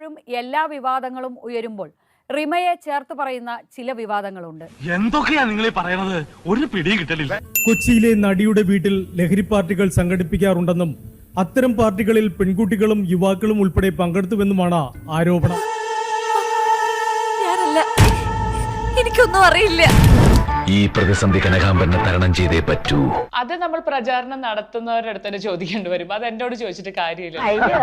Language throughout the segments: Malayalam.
ഇപ്പോഴും എല്ലാ വിവാദങ്ങളും ഉയരുമ്പോൾ റിമയെ ചേർത്ത് പറയുന്ന ചില വിവാദങ്ങളുണ്ട്. എന്തൊക്കെയാ നിങ്ങൾ പറയുന്നത് ഒരു പിടിയും കിട്ടലില്ല. കൊച്ചിയിലെ നടിയുടെ വീട്ടിൽ ലഹരി പാർട്ടികൾ സംഘടിപ്പിക്കാറുണ്ടെന്നും അത്തരം പാർട്ടികളിൽ പെൺകുട്ടികളും യുവാക്കളും ഉൾപ്പെടെ പങ്കെടുത്തുവെന്നുമാണ് ആരോപണം. എനിക്കൊന്നും അറിയില്ല. ഈ പ്രതിസന്ധി കനകാംബരനെ തരണം ചെയ്തേ പറ്റൂ. അത് നമ്മൾ പ്രചാരണം നടത്തുന്നവരുടെ അടുത്ത് തന്നെ ചോദിക്കേണ്ടി വരും. അത് എന്നോട് ചോദിച്ചിട്ട് കാര്യമില്ല. അയ്യോ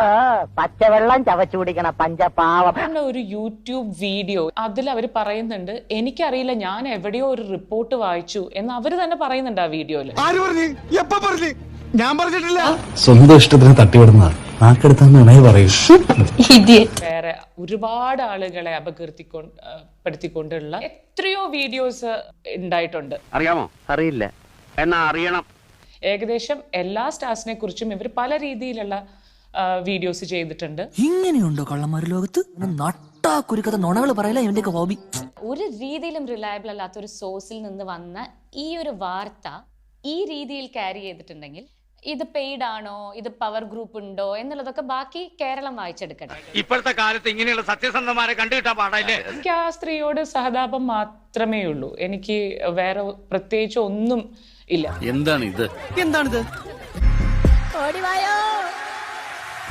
പച്ചവെള്ളം ചവച്ചു കുടിക്കണ പഞ്ചപാവം. ഒരു യൂട്യൂബ് വീഡിയോ അതിൽ അവർ പറയുന്നുണ്ട് എനിക്കറിയില്ല ഞാൻ എവിടെയോ ഒരു റിപ്പോർട്ട് വായിച്ചു എന്ന് അവർ തന്നെ പറയുന്നുണ്ട് ആ വീഡിയോയിൽ. ആര് പറഞ്ഞു? എപ്പ പറഞ്ഞു? ഞാൻ പറഞ്ഞിട്ടില്ല. സ്വന്തം ഇഷ്ടത്തിന് തട്ടിവിടുന്ന നാക്കെടുത്താന്ന് ഇണയെ പറയൂ. വേറെ ഒരുപാട് ആളുകളെ അപകീർത്തിപ്പെടുത്തിക്കൊണ്ടുള്ള എത്രയോ വീഡിയോസ് ഉണ്ടായിട്ടുണ്ട്. അറിയാമോ? അറിയില്ല. എന്നാ അറിയണം. ഏകദേശം എല്ലാ സ്റ്റാർസിനെ കുറിച്ചും ഇവർ പല രീതിയിലുള്ള വീഡിയോസ് ചെയ്തിട്ടുണ്ട്. ഇങ്ങനെയുണ്ടോ കള്ളന്മാർ ലോകത്ത്? നട്ടാ കുരുക്കഥ നുണകൾ പറയല ഇവന്റെയൊക്കെ ഹോബി ഒരു രീതിയിലും റിലയബിൾ അല്ലാത്ത ഒരു സോഴ്സിൽ നിന്ന് വന്ന ഈ ഒരു വാർത്ത ഈ രീതിയിൽ ക്യാരി ചെയ്തിട്ടുണ്ടെങ്കിൽ ഇത് പെയ്ഡ് ആണോ? ഇത് പവർ ഗ്രൂപ്പ് ഉണ്ടോ? എന്നുള്ളതൊക്കെ ബാക്കി കേരളം വായിച്ചെടുക്കട്ടെ. ഇപ്പോഴത്തെ കാലത്ത് ഇങ്ങനെയുള്ള സത്യസന്ധമാരെ കണ്ടുകിട്ടാൻ പാടല്ലേ. എനിക്ക് ആ സ്ത്രീയോട് സഹതാപം മാത്രമേ ഉള്ളൂ. എനിക്ക് വേറെ പ്രത്യേകിച്ച് ഒന്നും ഇല്ല. എന്താണ് ഇത് എന്താണിത്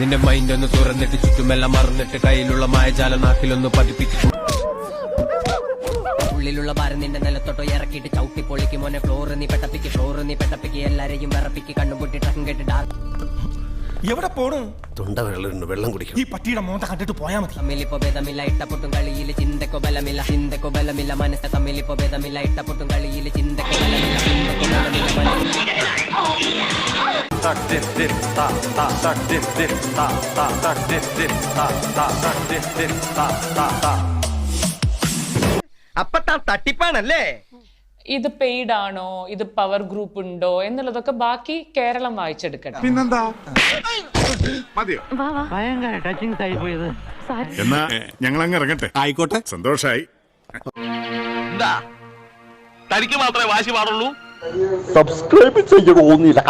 നിന്റെ മൈൻഡ് ഒന്ന് തുറന്നിട്ട് ചുറ്റുമെല്ലാം മറന്നിട്ട് കയ്യിലുള്ള മായജാല നാട്ടിലൊന്ന് പതിപ്പിച്ചു ഉള്ളിലുള്ള ഭാരം നിന്റെ നിലത്തോട്ടോ ഇറക്കിയിട്ട് ചവിട്ടി പൊളിക്ക് മോനെ ഫ്ലോർ നീ പെട്ടപ്പിക്ക് ഫ്ലോർ നീ പെട്ടപ്പിക്ക് എല്ലാരെയും വിറപ്പിക്ക് കണ്ണുപൊട്ടി ട്രക്കും കേട്ട് ഡാർക്ക് എവിടെ പോണു തൊണ്ട വെള്ളം വെള്ളം കുടിക്കണം ഈ പട്ടിയുടെ മോന്ത കണ്ടിട്ട് പോയാ മതി തമ്മിലിപ്പോ ഭേദമില്ല ഇട്ടപ്പൊട്ടും കളിയിൽ ചിന്തക്കോ ബലമില്ല ചിന്തക്കോ ബലമില്ല മനസ്സ തമ്മിലിപ്പോ ഭേദമില്ല ഇട്ടപ്പൊട്ടും കളിയിൽ ചിന്തക്കോ ബലമില്ല ചിന്തക്കോ ബലമില്ല മനസ്സ് തട്ടിപ്പാണല്ലേ? ഇത് പെയ്ഡ് ആണോ? ഇത് പവർ ഗ്രൂപ്പ് ഉണ്ടോ? എന്നുള്ളതൊക്കെ ബാക്കി കേരളം വായിച്ചെടുക്കണം പിന്നെന്താ? മതിയോ? ഭയങ്കര ടച്ചിങ് ആയി പോയത്. എന്നാ ഞങ്ങൾ അങ്ങ് ഇറങ്ങട്ടെ. ആയിക്കോട്ടെ. സന്തോഷായി. എന്താ? തനിക്ക് മാത്രമേ വാശി പാടുള്ളൂ? സബ്സ്ക്രൈബ് ചെയ്യണോന്നില്ല